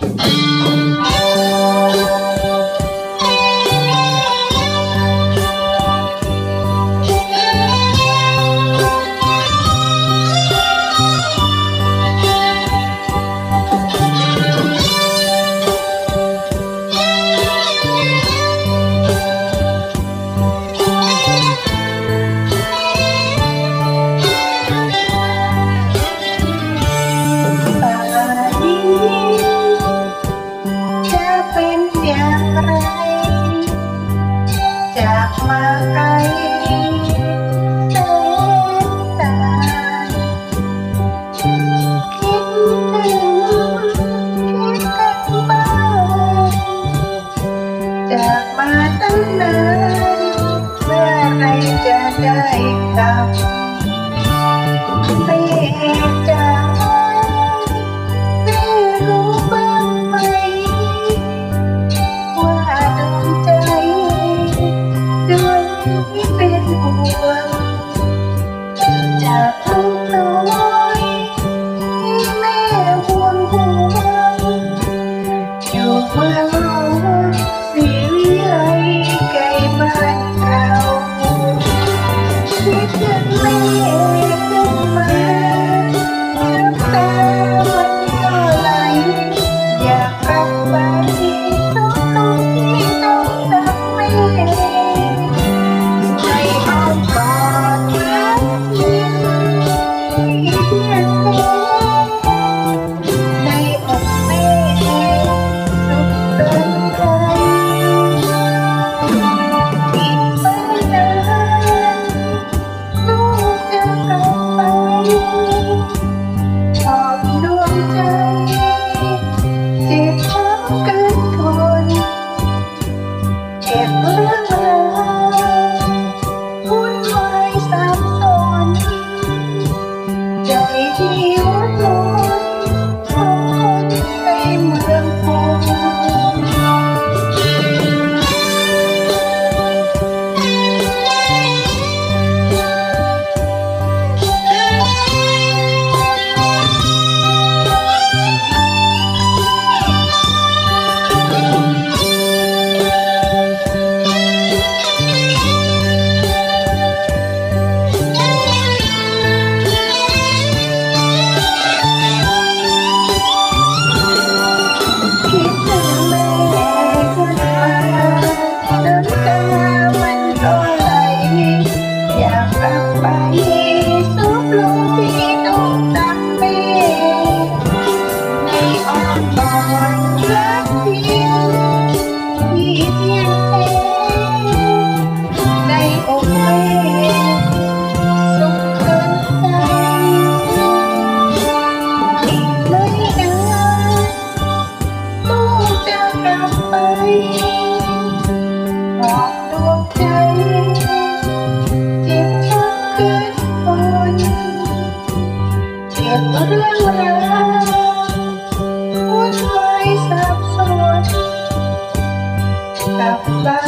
Música ตาไม่เอกใจไม่รู้บ้างไหม ว่าดวงใจดวยที่เป็นหวงจาทุกน้อยที่แม่ห่วงห่วงอยู่เมื่อ บเรื่องราวหัวใจสับสนกลับมา